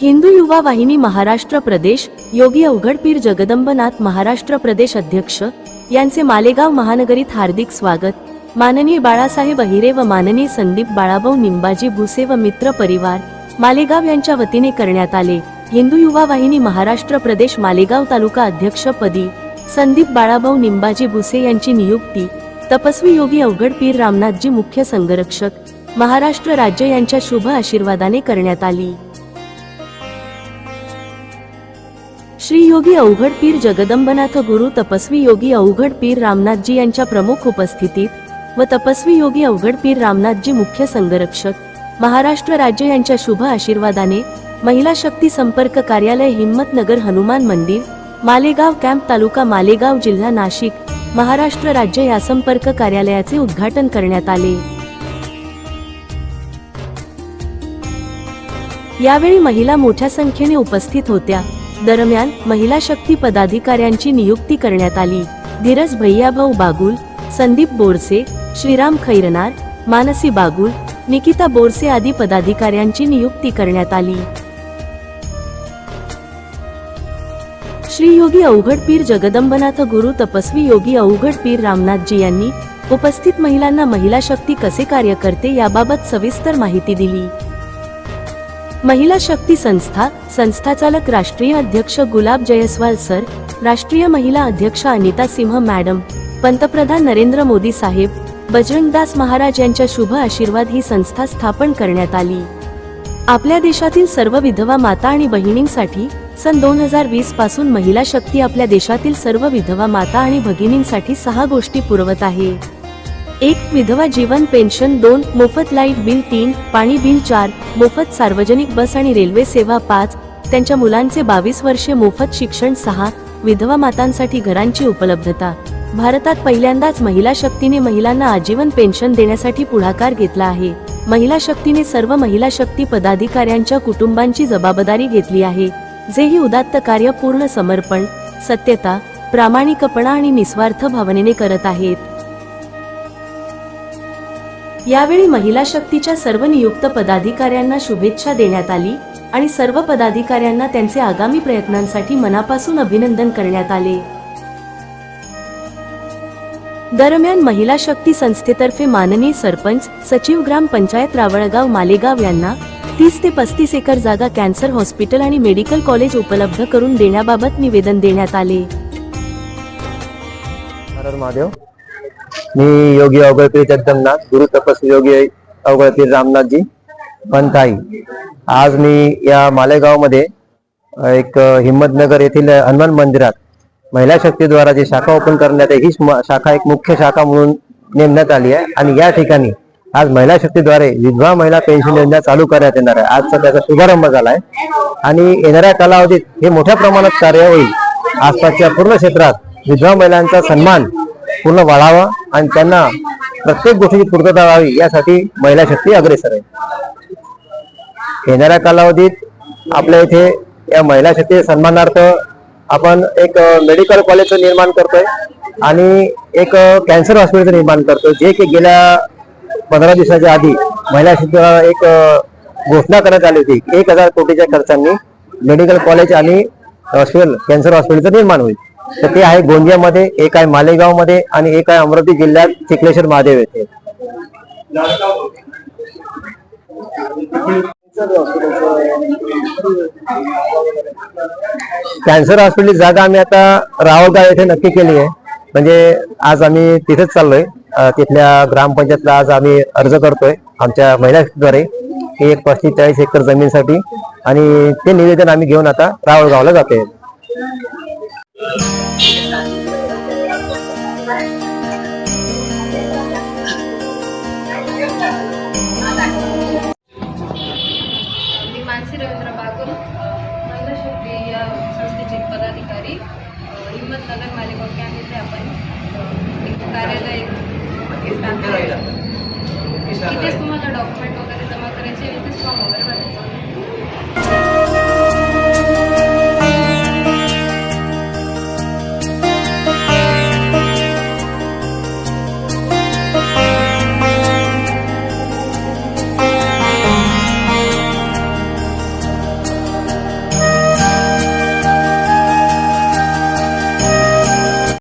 हिंदू युवा वाहिनी महाराष्ट्र प्रदेश योगी अवघडपीर जगदंबनाथ महाराष्ट्र प्रदेश अध्यक्ष यांचे मालेगाव महानगरीत हार्दिक स्वागत. माननीय बाळासाहेब अहिरे व माननीय संदीप बाळाभाऊ निंबाजी भुसे व मित्र परिवार मालेगाव यांच्या वतीने करण्यात आले. हिंदू युवा वाहिनी महाराष्ट्र प्रदेश मालेगाव तालुका अध्यक्षपदी संदीप बाळाभाऊ निंबाजी भुसे यांची नियुक्ती तपस्वी योगी अवघडपीर रामनाथजी मुख्य संघरक्षक महाराष्ट्र राज्य यांच्या शुभ आशीर्वादाने करण्यात आली. श्री योगी अवघड पीर जगदंबनाथ गुरु तपस्वी योगी अवघड पीर रामनाथजी यांच्या प्रमुख उपस्थितीत व तपस्वी योगी अवघड पीर रामनाथजी मुख्य संघरक्षक महाराष्ट्र राज्य यांच्या शुभ आशीर्वादाने महिला शक्ती संपर्क कार्यालय हिम्मतनगर हनुमान मंदिर मालेगाव कॅम्प तालुका मालेगाव जिल्हा नाशिक महाराष्ट्र राज्य या संपर्क कार्यालयाचे उद्घाटन करण्यात आले. यावेळी महिला मोठ्या संख्येने उपस्थित होत्या. दरम्यान महिला शक्ती पदाधिकाऱ्यांची नियुक्ती करण्यात आली. धीरज भैयाभाऊ बागुल संदीप बोरसे श्रीराम खैरनार मानसी बागुल निकिता बोरसे आदी पदाधिकाऱ्यांची नियुक्ती करण्यात आली. श्री योगी अवघड पीर जगदंबनाथ गुरु तपस्वी योगी अवघड पीर रामनाथजी यांनी उपस्थित महिलांना महिला शक्ती कसे कार्य करते याबाबत सविस्तर माहिती दिली. महिला शक्ती संस्था संस्थाचालक राष्ट्रीय अध्यक्ष गुलाब जयस्वाल सर राष्ट्रीय महिला अध्यक्ष अनिता सिंह मॅडम पंतप्रधान नरेंद्र मोदी साहेब बजरंगदास महाराज यांच्या शुभ आशीर्वाद ही संस्था स्थापन करण्यात आली. आपल्या देशातील सर्व विधवा माता आणि बहिणींसाठी सन दोन हजार वीसपासून महिला शक्ती आपल्या देशातील सर्व विधवा माता आणि भगिनींसाठी सहा गोष्टी पुरवत आहे. एक विधवा जीवन पेन्शन दोन मोफत लाइट बिल तीन पाणी बिल चार मोफत सार्वजनिक बस आणि रेल्वे सेवा पाच त्यांच्या मुलांचे बावीस वर्षे मोफत शिक्षण सहा विधवा मातांसाठी घरांची उपलब्धता. भारतात पहिल्यांदाच महिला शक्तीने महिलांना आजीवन पेन्शन देण्यासाठी पुढाकार घेतला आहे. महिला शक्तीने सर्व महिला शक्ती पदाधिकाऱ्यांच्या कुटुंबांची जबाबदारी घेतली आहे. जे ही उदात्त कार्य पूर्ण समर्पण सत्यता प्रामाणिकपणा आणि निस्वार्थ भावनेने करत आहेत. यावेळी महिला शक्तीच्या सर्व नियुक्त पदाधिकाऱ्यांना शुभेच्छा देण्यात आली आणि सर्व पदाधिकाऱ्यांना त्यांचे आगामी प्रयत्नांसाठी मनापासून अभिनंदन करण्यात आले. दरम्यान महिला शक्ती संस्थेतर्फे माननीय सरपंच सचिव ग्राम पंचायत रावळगाव मालेगाव यांना तीस ते पस्तीस एकर जागा कॅन्सर हॉस्पिटल आणि मेडिकल कॉलेज उपलब्ध करून देण्याबाबत निवेदन देण्यात आले. महादेव. मी योगी अवगळपीर जगदमनाथ गुरु तपस्वी योगी अवगळपीर रामनाथजी पंथाई आज मी या मालेगावमध्ये एक हिंमतनगर येथील हनुमान मंदिरात महिला शक्तीद्वारा जी शाखा ओपन करण्यात आहे ही शाखा एक मुख्य शाखा म्हणून नेमण्यात आली आहे. आणि या ठिकाणी आज महिला शक्तीद्वारे विधवा महिला पेन्शन योजना चालू करण्यात येणार आहे. आजचा त्याचा शुभारंभ झाला आहे आणि येणाऱ्या कालावधीत हे मोठ्या प्रमाणात कार्य होईल. आसपासच्या पूर्ण क्षेत्रात विधवा महिलांचा सन्मान पूर्ण वाढावा आणि त्यांना प्रत्येक गोष्टीची पूर्तता व्हावी यासाठी महिला शक्ती अग्रेसर आहे. येणाऱ्या कालावधीत आपल्या इथे या महिला शक्ती सन्मानार्थ आपण एक मेडिकल कॉलेजचं निर्माण करतोय आणि एक कॅन्सर हॉस्पिटलचं निर्माण करतोय. जे की गेल्या पंधरा दिवसाच्या आधी महिला शक्तीला एक घोषणा करण्यात आली होती. एक हजार कोटीच्या खर्चांनी मेडिकल कॉलेज आणि हॉस्पिटल कॅन्सर हॉस्पिटलचं निर्माण होईल. तर ते आहे गोंदियामध्ये एक आहे मालेगावमध्ये आणि एक आहे अमरावती जिल्ह्यात चिखलेश्वर महादेव येथे. कॅन्सर हॉस्पिटल जागा आम्ही आता रावळगाव येथे नक्की केली आहे. म्हणजे आज आम्ही तिथेच चाललोय. तिथल्या ग्रामपंचायतला आज आम्ही अर्ज करतोय आमच्या महिलाद्वारे. की एक पस्तीस चाळीस एकर जमीनसाठी. आणि ते निवेदन आम्ही घेऊन आता रावळगावला जातोय.